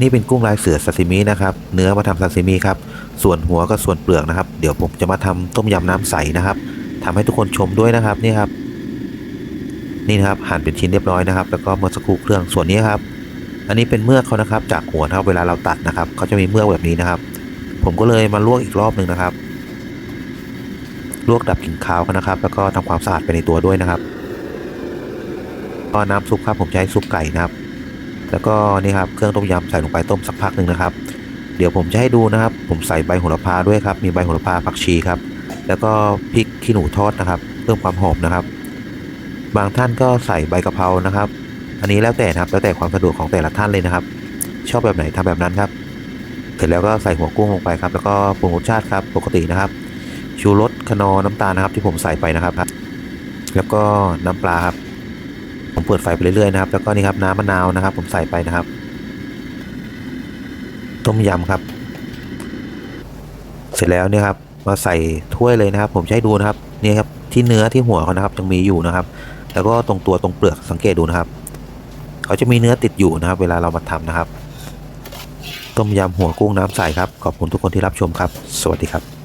นี่เป็นกุ้งลายเสือซาซิมินะครับ เนื้อมาทำซาซิมิครับ ส่วนหัวกับส่วนเปลือกนะครับ เดี๋ยวผมจะมาทำต้มยำน้ำใสนะครับทำให้ทุกคนชมด้วยนะครับนี่ครับ นี่นะครับหั่นเป็นชิ้นเรียบร้อยนะครับ แล้วก็เมื่อสักครู่เครื่องส่วนนี้ครับ อันนี้เป็นเมือกเขานะครับ จากหัวนะครับเวลาเราตัดนะครับเขาจะมีเมือกแบบนี้นะครับ ผมก็เลยมาลวกอีกรอบหนึ่งนะครับ ลวกดับกลิ่นคาวนะครับ แล้วก็ทำความสะอาดไปในตัวด้วยนะครับก็น้ำซุปครับผมใช้ซุปไก่นะครับ แล้วก็นี่ครับเครื่องต้มยำใส่ลงไปต้มสักพักหนึ่งนะครับ เดี๋ยวผมจะให้ดูนะครับ ผมใส่ใบโหระพาด้วยครับ มีใบโหระพาผักชีครับ แล้วก็พริกขี้หนูทอดนะครับ เพิ่มความหอมนะครับ บางท่านก็ใส่ใบกะเพรานะครับ อันนี้แล้วแต่นะครับแล้วแต่ความสะดวกของแต่ละท่านเลยนะครับ ชอบแบบไหนทำแบบนั้นครับ เสร็จแล้วก็ใส่หัวกุ้งลงไปครับ แล้วก็ปรุงรสชาติครับปกตินะครับชูรสคนอน้ำตาลนะครับ ที่ผมใส่ไปนะครับ แล้วก็น้ำปลาครับ เปิดไฟไปเรื่อยๆนะครับ แล้วก็นี่ครับน้ำมะนาวนะครับ ผมใส่ไปนะครับ ต้มยำครับ เสร็จแล้วเนี่ยครับ มาใส่ถ้วยเลยนะครับ ผมจะให้ดูนะครับนี่ครับที่เนื้อที่หัวเขานะครับยังมีอยู่นะครับ แล้วก็ตรงตัวตรงเปลือกสังเกตดูนะครับ เขาจะมีเนื้อติดอยู่นะครับ เวลาเรามาทำนะครับ ต้มยำหัวกุ้งน้ำใสครับ ขอบคุณทุกคนที่รับชมครับ สวัสดีครับ